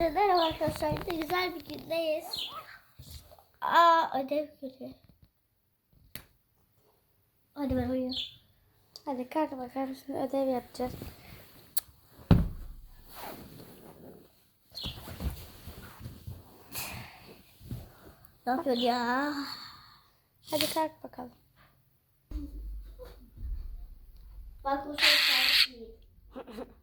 Merhaba arkadaşlar. Yine güzel bir gündeyiz. Aa ödev günü. Hadi ben uyuyayım. Hadi kalk bakalım şimdi ödev yapacağız. Ne yapıyorsun ya? Hadi kalk bakalım. Bak bu şey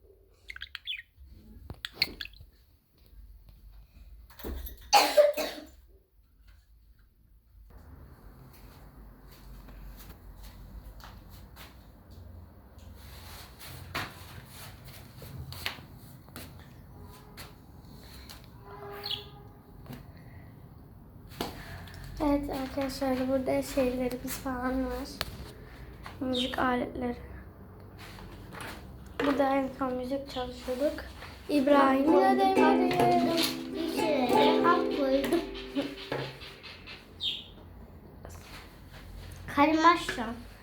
Evet arkadaşlar burada şeylerimiz falan var. Müzik aletleri. Burada en son müzik çalışıyorduk. İbrahim'in ödevleri. Bir kere hap koydum.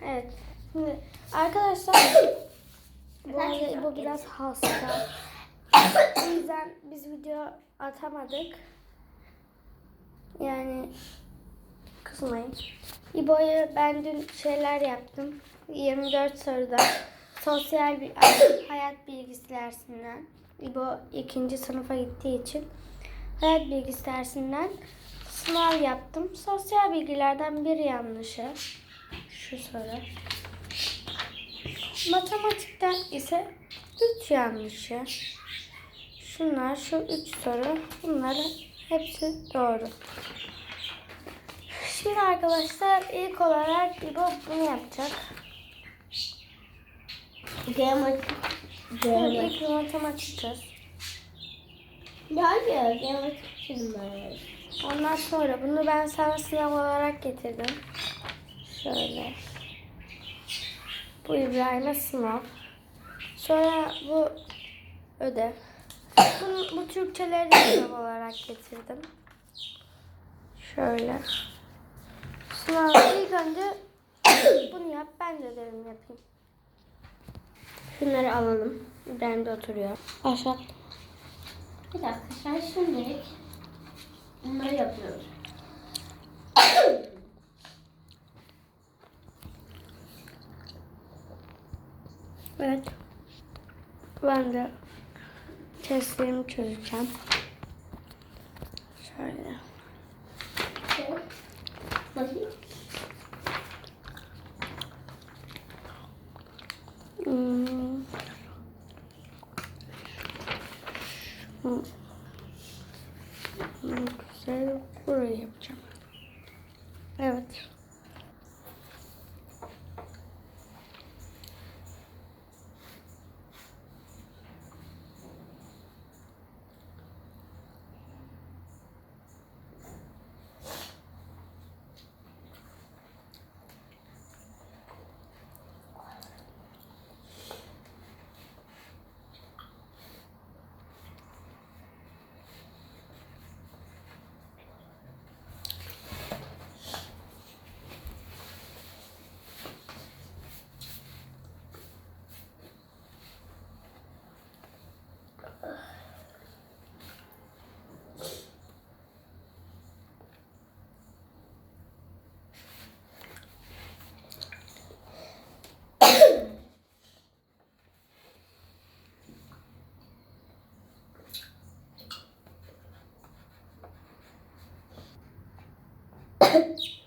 Evet. Şimdi arkadaşlar bu arada bu biraz hasta. O yüzden biz video atamadık. Yani kızmayın. İbo'ya ben dün şeyler yaptım. 24 soruda sosyal bir hayat bilgisi dersinden. İbo ikinci sınıfa gittiği için hayat bilgisi dersinden sınav yaptım. Sosyal bilgilerden bir yanlışı. Şu soru. Matematikten ise 3 yanlışı. Şunlar şu 3 soru. Bunların hepsi doğru. Şimdi arkadaşlar ilk olarak İbo bunu yapacak. Evet, Geometri. ilk matematik çöz. Hayır, geometri çizimler. Ondan sonra bunu ben sana sınav olarak getirdim. Şöyle. Bu İbrahim'e sınav. Sonra bu ödev. Bu, bu Türkçeleri de sınav olarak getirdim. Şöyle. Sınav ilk önce bunu yap ben de ödevimi yapayım. Şunları alalım. İbrahim de oturuyor. Aşağı. Bir dakika, sen şimdilik bunları yapıyoruz. Evet. Ben de testlerimi çözeceğim. Şöyle. Bakayım. Hmm. Şu- Bunu güzel buraya yapacağım.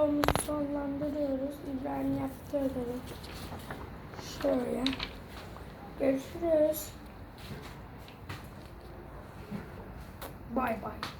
Burada vlogumuzu sonlandırıyoruz. İbrahim yaptı ödevi. Şöyle. Görüşürüz. Bay bay.